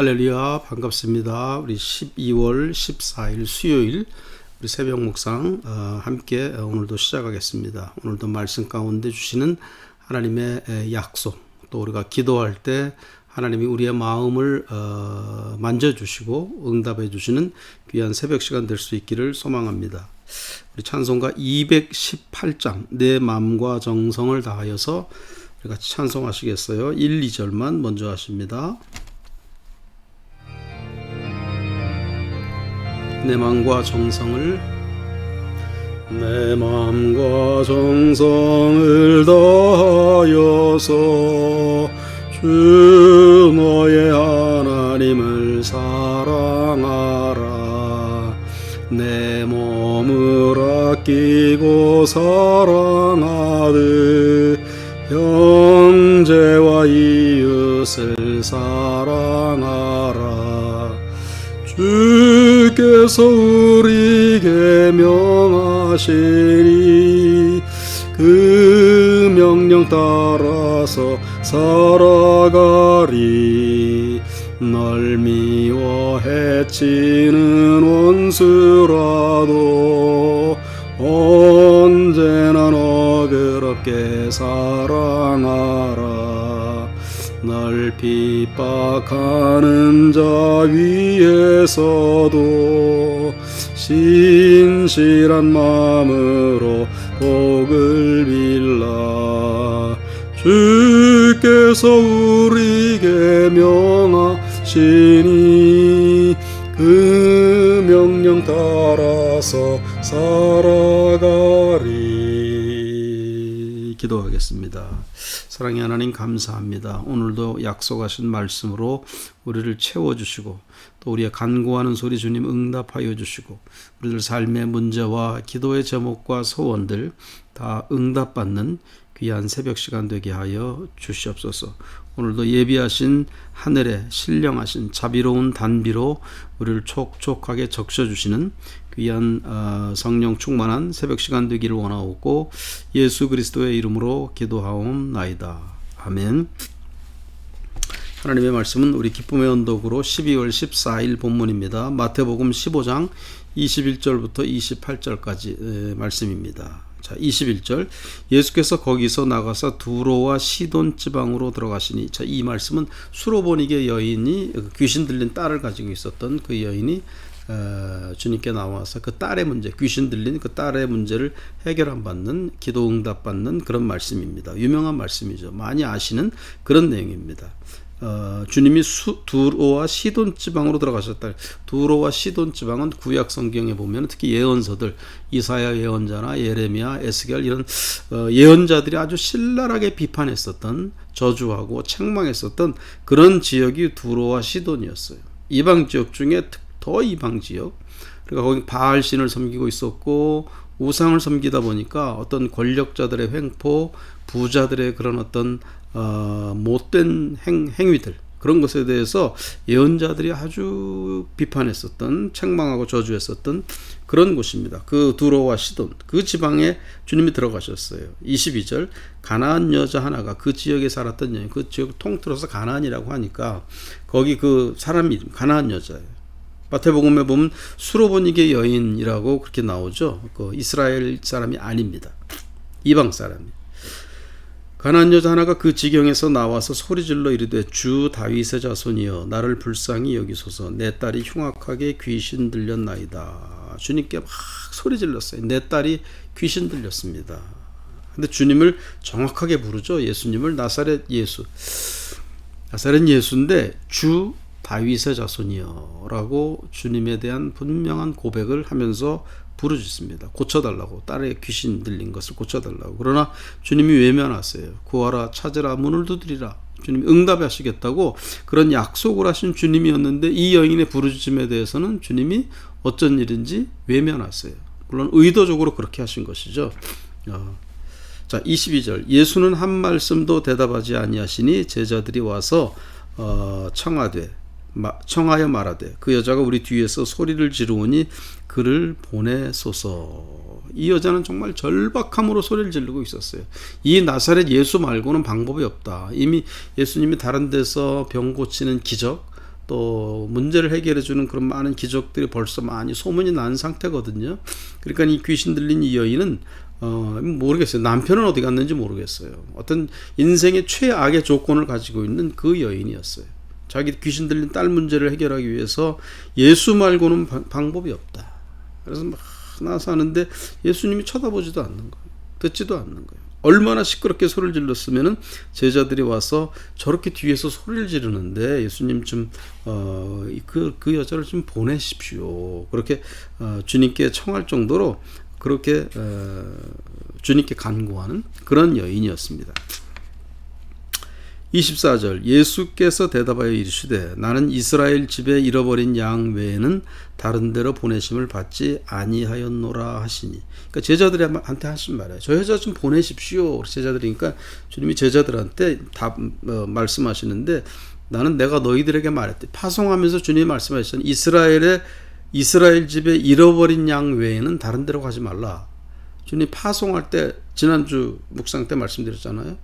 할렐루야 반갑습니다. 우리 12월 14일 수요일 우리 새벽 묵상 어, 함께 오늘도 시작하겠습니다. 오늘도 말씀 가운데 주시는 하나님의 약속 또 우리가 기도할 때 하나님이 우리의 마음을 어, 만져주시고 응답해 주시는 귀한 새벽 시간 될 수 있기를 소망합니다. 우리 찬송가 218장 내 마음과 정성을 다하여서 우리 같이 찬송하시겠어요? 1, 2절만 먼저 하십니다. 내 마음과 정성을 내 마음과 정성을 다하여서 주 너의 하나님을 사랑하라. 내 몸을 아끼고 사랑하듯 형제와 이웃을 사랑하라. 주 께서 우리에게 명하시니 그 명령 따라서 살아가리 널 미워 해치 신실한 마음으로 복을 빌라 주께서 우리에게 명하시니 그 명령 따라서 살아가리 기도하겠습니다. 사랑의 하나님 감사합니다. 오늘도 약속하신 말씀으로 우리를 채워주시고 또 우리의 간구하는 소리 주님 응답하여 주시고 우리들 삶의 문제와 기도의 제목과 소원들 다 응답받는 귀한 새벽 시간 되게 하여 주시옵소서. 오늘도 예비하신 하늘에 신령하신 자비로운 단비로 우리를 촉촉하게 적셔 주시는 귀한 어, 성령 충만한 새벽 시간 되기를 원하옵고 예수 그리스도의 이름으로 기도하옵나이다. 아멘. 하나님의 말씀은 우리 기쁨의 언덕으로 12월 14일 본문입니다. 마태복음 15장 21절부터 28절까지 말씀입니다. 자, 21절. 예수께서 거기서 나가서 두로와 시돈 지방으로 들어가시니. 자, 이 말씀은 수로보니게 여인이 귀신 들린 딸을 가지고 있었던 그 여인이 어, 주님께 나와서 그 딸의 문제, 귀신 들린 그 딸의 문제를 해결안 받는 기도 응답 받는 그런 말씀입니다. 유명한 말씀이죠. 많이 아시는 그런 내용입니다. 어, 주님이 수, 두로와 시돈 지방으로 들어가셨다. 두로와 시돈 지방은 구약 성경에 보면 특히 예언서들 이사야 예언자나 예레미야, 에스겔 이런 어, 예언자들이 아주 신랄하게 비판했었던 저주하고 책망했었던 그런 지역이 두로와 시돈이었어요. 이방 지역 중에 더 이방 지역. 그러니까 거기 바알 신을 섬기고 있었고 우상을 섬기다 보니까 어떤 권력자들의 횡포, 부자들의 그런 어떤 어, 못된 행, 행위들 그런 것에 대해서 예언자들이 아주 비판했었던 책망하고 저주했었던 그런 곳입니다. 그 두로와 시돈 그 지방에 주님이 들어가셨어요. 22절 가나안 여자 하나가 그 지역에 살았던 여인 그 지역 통틀어서 가나안이라고 하니까 거기 그 사람 이름 가나안 여자예요. 마태복음에 보면 수로보니게 여인이라고 그렇게 나오죠. 그 이스라엘 사람이 아닙니다. 이방 사람이. 가난 여자 하나가 그 지경에서 나와서 소리질러 이르되 주 다윗의 자손이여 나를 불쌍히 여기소서 내 딸이 흉악하게 귀신 들렸나이다. 주님께 막 소리질렀어요. 내 딸이 귀신 들렸습니다. 근데 주님을 정확하게 부르죠. 예수님을 나사렛 예수. 나사렛 예수인데 주 다윗의 자손이여라고 주님에 대한 분명한 고백을 하면서 부르짖습니다. 고쳐달라고 딸의 귀신 들린 것을 고쳐달라고. 그러나 주님이 외면하세요. 구하라 찾으라 문을 두드리라. 주님이 응답하시겠다고 그런 약속을 하신 주님이었는데 이 여인의 부르짖음에 대해서는 주님이 어쩐 일인지 외면하세요. 물론 의도적으로 그렇게 하신 것이죠. 어. 자, 22절. 예수는 한 말씀도 대답하지 아니하시니 제자들이 와서 어, 청하되 청하여 말하되 그 여자가 우리 뒤에서 소리를 지르오니 그를 보내소서. 이 여자는 정말 절박함으로 소리를 지르고 있었어요. 이 나사렛 예수 말고는 방법이 없다. 이미 예수님이 다른 데서 병 고치는 기적, 또 문제를 해결해 주는 그런 많은 기적들이 벌써 많이 소문이 난 상태거든요. 그러니까 이 귀신 들린 이 여인은 어 모르겠어요. 남편은 어디 갔는지 모르겠어요. 어떤 인생의 최악의 조건을 가지고 있는 그 여인이었어요. 자기 귀신 들린 딸 문제를 해결하기 위해서 예수 말고는 방- 방법이 없다. 그래서 막 나서 하는데 예수님이 쳐다보지도 않는 거예요. 듣지도 않는 거예요. 얼마나 시끄럽게 소리를 질렀으면은 제자들이 와서 저렇게 뒤에서 소리를 지르는데 예수님 좀어그 그 여자를 좀 보내십시오. 그렇게 어, 주님께 청할 정도로 그렇게 어, 주님께 간구하는 그런 여인이었습니다. 24절 예수께서 대답하여 이르시되 나는 이스라엘 집에 잃어버린 양 외에는 다른 데로 보내심을 받지 아니하였노라 하시니. 그러니까 제자들한테 하신 말이에요. 저 여자 좀 보내십시오. 제자들이니까 주님이 제자들한테 답 어, 말씀하시는데 나는 내가 너희들에게 말했대. 파송하면서 주님이 말씀하셨잖아요. 이스라엘의 이스라엘 집에 잃어버린 양 외에는 다른 데로 가지 말라. 주님 파송할 때 지난주 묵상 때 말씀드렸잖아요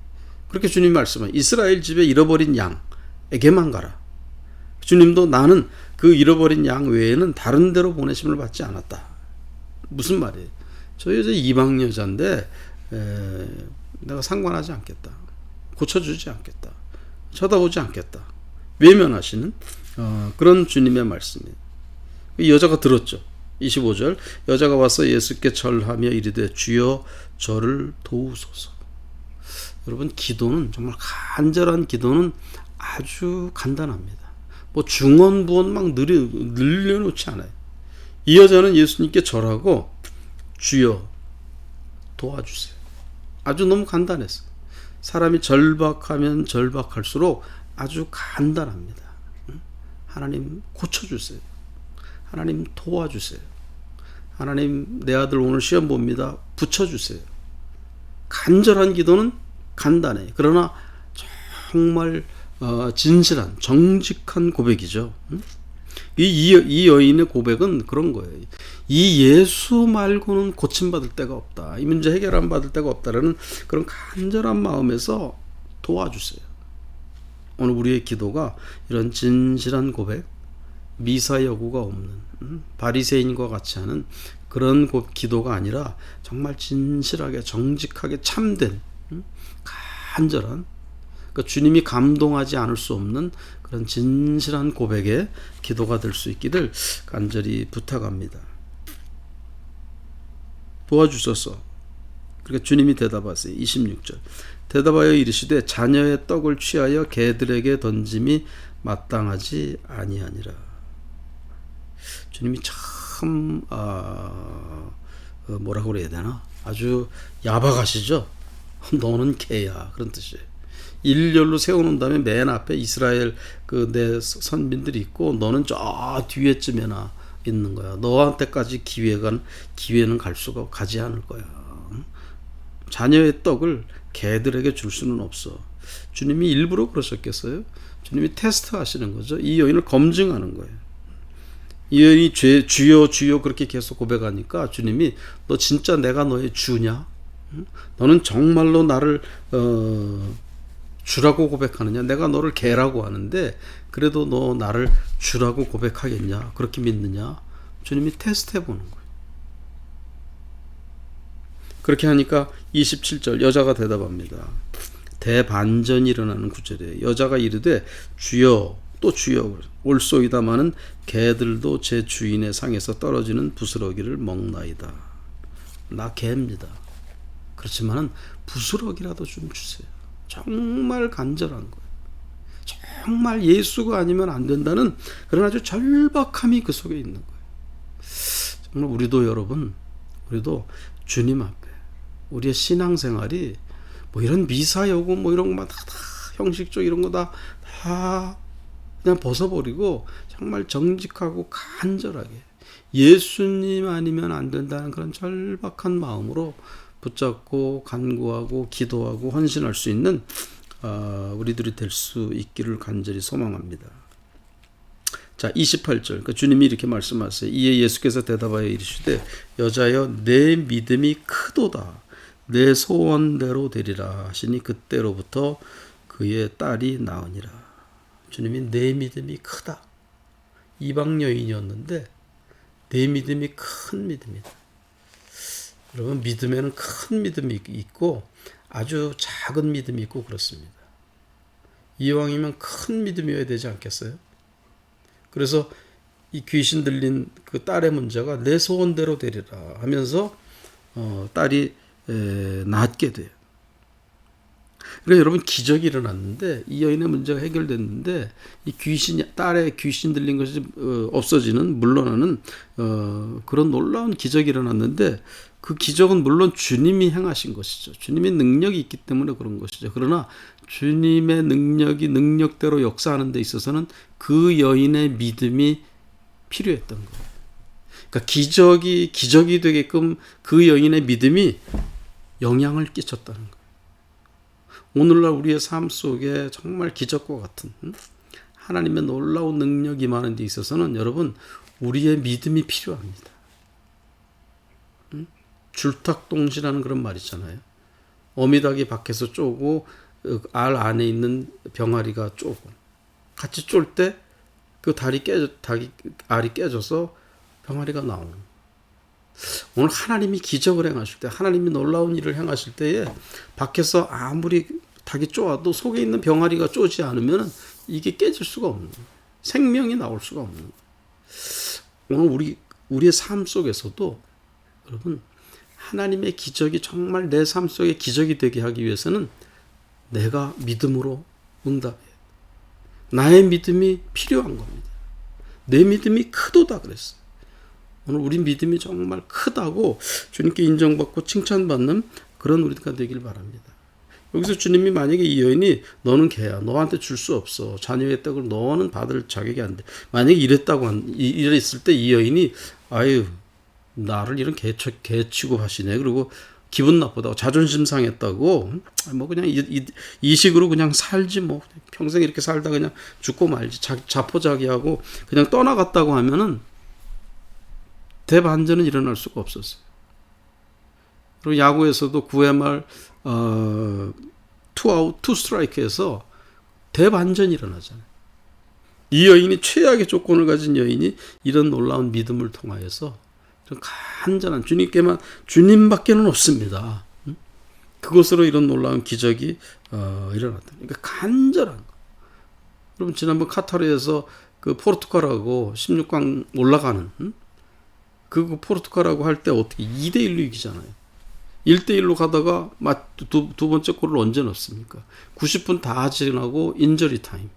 그렇게 주님 말씀은 이스라엘 집에 잃어버린 양에게만 가라. 주님도 나는 그 잃어버린 양 외에는 다른 데로 보내심을 받지 않았다. 무슨 말이에요? 저 여자 이방 여자인데 에, 내가 상관하지 않겠다. 고쳐주지 않겠다. 쳐다보지 않겠다. 외면하시는 어, 그런 주님의 말씀이에요. 이 여자가 들었죠. 25절 여자가 와서 예수께 절하며 이르되 주여 저를 도우소서. 여러분 기도는 정말 간절한 기도는 아주 간단합니다. 뭐 중언 부언 막 늘려, 늘려놓지 않아요. 이 여자는 예수님께 절하고 주여 도와주세요. 아주 너무 간단했어요. 사람이 절박하면 절박할수록 아주 간단합니다. 하나님 고쳐주세요. 하나님 도와주세요. 하나님 내 아들 오늘 시험 봅니다. 붙여주세요. 간절한 기도는 간단해. 그러나 정말 어, 진실한 정직한 고백이죠. 음? 이, 이, 이 여인의 고백은 그런 거예요. 이 예수 말고는 고침받을 데가 없다. 이 문제 해결 안 받을 데가 없다라는 그런 간절한 마음에서 도와주세요. 오늘 우리의 기도가 이런 진실한 고백, 미사 여구가 없는 음? 바리새인과 같이 하는 그런 고- 기도가 아니라 정말 진실하게 정직하게 참된 음? 간절한 그러니까 주님이 감동하지 않을 수 없는 그런 진실한 고백의 기도가 될 수 있기를 간절히 부탁합니다. 도와주소서. 그러니까 주님이 대답하세요. 26절. 대답하여 이르시되 자녀의 떡을 취하여 개들에게 던짐이 마땅하지 아니하니라. 주님이 참 아, 어, 뭐라고 그래야 되나? 아주 야박하시죠. 너는 개야 그런 뜻이에요. 일렬로 세워놓은 다음에 맨 앞에 이스라엘 그 내 선민들이 있고 너는 저 뒤에쯤에나 있는 거야. 너한테까지 기회가 기회는 갈 수가 가지 않을 거야. 자녀의 떡을 개들에게 줄 수는 없어. 주님이 일부러 그러셨겠어요? 주님이 테스트 하시는 거죠. 이 여인을 검증하는 거예요. 이 여인이 죄, 주여 주여 그렇게 계속 고백하니까 주님이 너 진짜 내가 너의 주냐? 응? 너는 정말로 나를 어, 주라고 고백하느냐? 내가 너를 개라고 하는데 그래도 너 나를 주라고 고백하겠냐? 그렇게 믿느냐? 주님이 테스트해 보는 거예요. 그렇게 하니까 27절 여자가 대답합니다. 대반전이 일어나는 구절이에요. 여자가 이르되 주여 또 주여 올소이다마는 개들도 제 주인의 상에서 떨어지는 부스러기를 먹나이다. 나 개입니다. 그렇지만은 부스러기라도 좀 주세요. 정말 간절한 거예요. 정말 예수가 아니면 안 된다는 그런 아주 절박함이 그 속에 있는 거예요. 정말 우리도 여러분, 우리도 주님 앞에 우리의 신앙생활이 뭐 이런 미사 여구 뭐 이런 것만 다, 다 형식적 이런 거 다 다 그냥 벗어버리고 정말 정직하고 간절하게 예수님 아니면 안 된다는 그런 절박한 마음으로 붙잡고 간구하고 기도하고 헌신할 수 있는 어, 우리들이 될 수 있기를 간절히 소망합니다. 자, 28절. 그러니까 주님이 이렇게 말씀하세요. 이에 예수께서 대답하여 이르시되 여자여 내 믿음이 크도다. 내 소원대로 되리라 하시니 그때로부터 그의 딸이 나으니라. 주님이 내 믿음이 크다. 이방 여인이었는데 내 믿음이 큰 믿음이다. 여러분 믿음에는 큰 믿음이 있고 아주 작은 믿음이 있고 그렇습니다. 이왕이면 큰 믿음이어야 되지 않겠어요? 그래서 이 귀신 들린 그 딸의 문제가 내 소원대로 되리라 하면서 어, 딸이 에, 낫게 돼요. 그래서 여러분 기적이 일어났는데 이 여인의 문제가 해결됐는데 이 귀신 딸의 귀신 들린 것이 어, 없어지는 물러나는 어, 그런 놀라운 기적이 일어났는데 그 기적은 물론 주님이 행하신 것이죠. 주님의 능력이 있기 때문에 그런 것이죠. 그러나 주님의 능력이 능력대로 역사하는 데 있어서는 그 여인의 믿음이 필요했던 거예요. 그러니까 기적이 기적이 되게끔 그 여인의 믿음이 영향을 끼쳤다는 거예요. 오늘날 우리의 삶 속에 정말 기적과 같은 음? 하나님의 놀라운 능력이 많은 데 있어서는 여러분 우리의 믿음이 필요합니다. 음? 줄탁동시라는 그런 말 있잖아요. 어미닭이 밖에서 쪼고 어, 알 안에 있는 병아리가 쪼고 같이 쫄 때 그 다리 깨져 닭이 알이 깨져서 병아리가 나오는. 오늘 하나님이 기적을 행하실 때, 하나님이 놀라운 일을 행하실 때에 밖에서 아무리 닭이 쪼아도 속에 있는 병아리가 쪼지 않으면 이게 깨질 수가 없는. 생명이 나올 수가 없는. 오늘 우리 우리의 삶 속에서도 여러분 하나님의 기적이 정말 내 삶 속에 기적이 되게 하기 위해서는 내가 믿음으로 응답해요. 나의 믿음이 필요한 겁니다. 내 믿음이 크도다 그랬어요. 오늘 우리 믿음이 정말 크다고 주님께 인정받고 칭찬받는 그런 우리가 되길 바랍니다. 여기서 주님이 만약에 이 여인이 너는 개야. 너한테 줄 수 없어. 자녀의 떡을 너는 받을 자격이 안 돼. 만약에 이랬다고 한, 이- 이랬을 때 이 여인이 아유 나를 이런 개, 개 취급하시네. 그리고 기분 나쁘다고 자존심 상했다고 뭐 그냥 이, 이, 이 식으로 그냥 살지 뭐 평생 이렇게 살다 그냥 죽고 말지 자, 자포자기하고 그냥 떠나갔다고 하면은 대반전은 일어날 수가 없었어요. 그리고 야구에서도 9회 말 어, 투아웃 투 스트라이크에서 대반전이 일어나잖아요. 이 여인이 최악의 조건을 가진 여인이 이런 놀라운 믿음을 통하여서 간절한 주님께만 주님밖에는 없습니다. 응? 그것으로 이런 놀라운 기적이 어, 일어났다. 그러니까 간절한 거. 여러분 지난번 카타르에서 그 포르투갈하고 16강 올라가는 응? 그 포르투갈하고 할 때 어떻게 2대 1로 이기잖아요. 1대 1로 가다가 두, 두 번째 골을 언제 넣습니까? 90분 다 지나고 인저리 타임.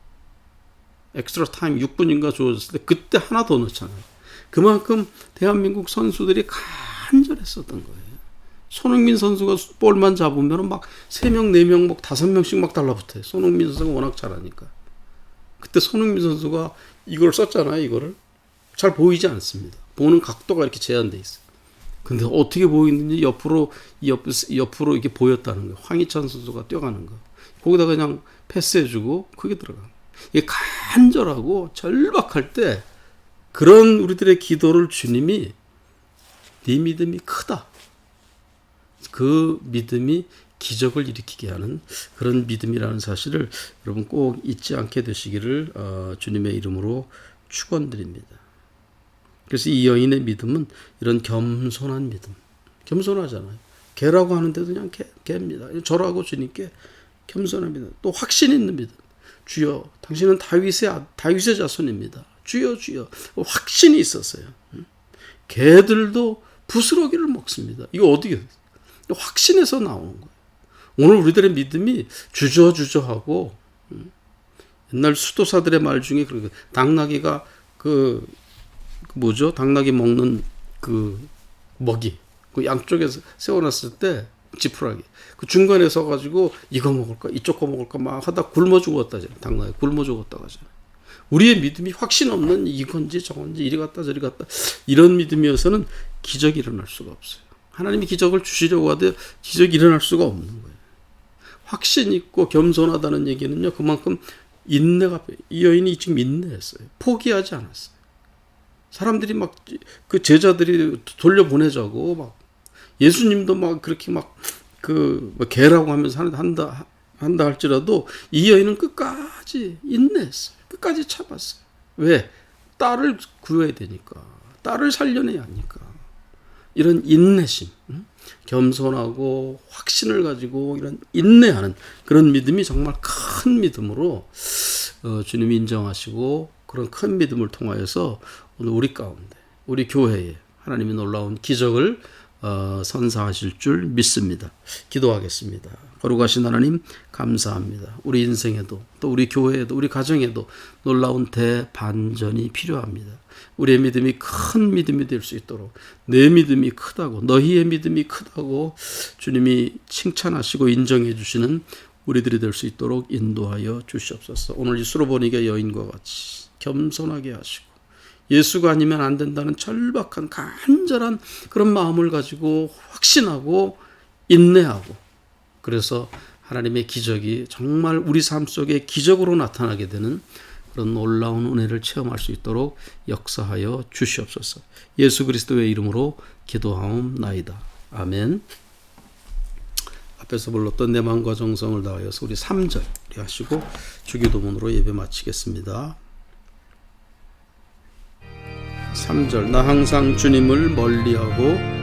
엑스트라 타임 6분인가 주어졌을 때 그때 하나 더 넣잖아요. 그만큼 대한민국 선수들이 간절했었던 거예요. 손흥민 선수가 볼만 잡으면 막 3명, 4명, 막 5명씩 막 달라붙어요. 손흥민 선수가 워낙 잘하니까. 그때 손흥민 선수가 이걸 썼잖아요, 이거를. 잘 보이지 않습니다. 보는 각도가 이렇게 제한돼 있어요. 근데 어떻게 보이는지 옆으로 옆, 옆으로 이렇게 보였다는 거예요. 황희찬 선수가 뛰어가는 거. 거기다 그냥 패스해주고 그게 들어가. 이게 간절하고 절박할 때 그런 우리들의 기도를 주님이 네 믿음이 크다. 그 믿음이 기적을 일으키게 하는 그런 믿음이라는 사실을 여러분 꼭 잊지 않게 되시기를 어, 주님의 이름으로 축원드립니다. 그래서 이 여인의 믿음은 이런 겸손한 믿음. 겸손하잖아요. 개라고 하는데도 그냥 개, 개입니다. 저라고 주님께 믿음. 또 확신 있는 믿음. 주여, 당신은 다윗의 아- 다윗의 자손입니다. 주여, 주여. 확신이 있었어요. 음. 개들도 부스러기를 먹습니다. 이거 어떻게 확신에서 나오는 거예요. 오늘 우리들의 믿음이 주저주저하고 음. 옛날 수도사들의 말 중에 그 당나귀가 그, 그 뭐죠? 당나귀 먹는 그 먹이 그 양쪽에서 세워놨을 때 지푸라기 그 중간에 서가지고 이거 먹을까 이쪽 거 먹을까 막 하다 굶어 죽었다잖아요. 당나귀 굶어 죽었다고 하잖아요. 우리의 믿음이 확신 없는 이건지 저건지 이리 갔다 저리 갔다 이런 믿음이어서는 기적이 일어날 수가 없어요. 하나님이 기적을 주시려고 하되 기적이 일어날 수가 없는 거예요. 확신 있고 겸손하다는 얘기는요 그만큼 인내가 이 여인이 지금 인내했어요. 포기하지 않았어요. 사람들이 막 그 제자들이 돌려보내자고 막 예수님도 막 그렇게 막그 뭐 개라고 하면서 한다 한다 할지라도 이 여인은 끝까지 인내했어요. 끝까지 참았어요. 왜? 딸을 구해야 되니까 딸을 살려내야 하니까 이런 인내심, 음? 겸손하고 확신을 가지고 이런 인내하는 그런 믿음이 정말 큰 믿음으로 어, 주님이 인정하시고 그런 큰 믿음을 통하여서 오늘 우리 가운데 우리 교회에 하나님이 놀라운 기적을 어, 선사하실 줄 믿습니다. 기도하겠습니다. 거룩하신 하나님 감사합니다. 우리 인생에도 또 우리 교회에도 우리 가정에도 놀라운 대반전이 필요합니다. 우리의 믿음이 큰 믿음이 될 수 있도록 내 믿음이 크다고 너희의 믿음이 크다고 주님이 칭찬하시고 인정해 주시는 우리들이 될 수 있도록 인도하여 주시옵소서. 오늘 이 수로보니게 여인과 같이 겸손하게 하시고 예수가 아니면 안 된다는 절박한 간절한 그런 마음을 가지고 확신하고 인내하고 그래서 하나님의 기적이 정말 우리 삶 속에 기적으로 나타나게 되는 그런 놀라운 은혜를 체험할 수 있도록 역사하여 주시옵소서. 예수 그리스도의 이름으로 기도하옵나이다. 아멘. 앞에서 불렀던 내 마음과 정성을 다하여서 우리 3절 하시고 주기도문으로 예배 마치겠습니다. 3절 나 항상 주님을 멀리하고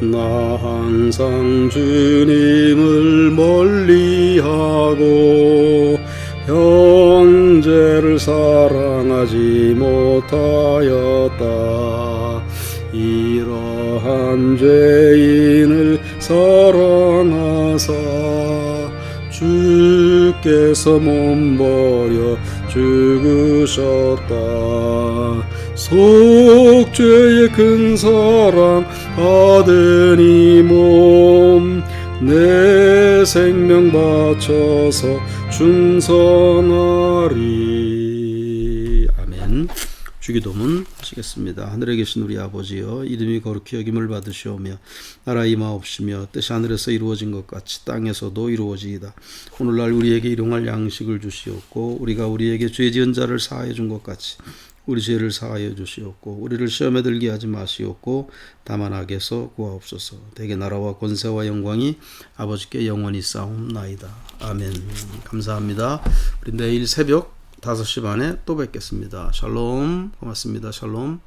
나 항상 주님을 멀리하고 형제를 사랑하지 못하였다. 이러한 죄인을 사랑하사 주께서 몸버려 죽으셨다. 속죄의 큰 사랑 받으니 몸 내 생명 바쳐서 충성하리. 아멘 주기도문 하시겠습니다. 하늘에 계신 우리 아버지여 이름이 거룩히 여김을 받으시오며 나라 임하옵시며 뜻이 하늘에서 이루어진 것 같이 땅에서도 이루어지이다. 오늘날 우리에게 일용할 양식을 주시옵고 우리가 우리에게 죄 지은 자를 사하여 준 것 같이 우리 죄를 사하여 주시옵고 우리를 시험에 들게 하지 마시옵고 다만 악에서 구하옵소서. 대개 나라와 권세와 영광이 아버지께 영원히 싸움나이다. 아멘. 감사합니다. 우리 내일 새벽 5시 반에 또 뵙겠습니다. 샬롬. 고맙습니다. 샬롬.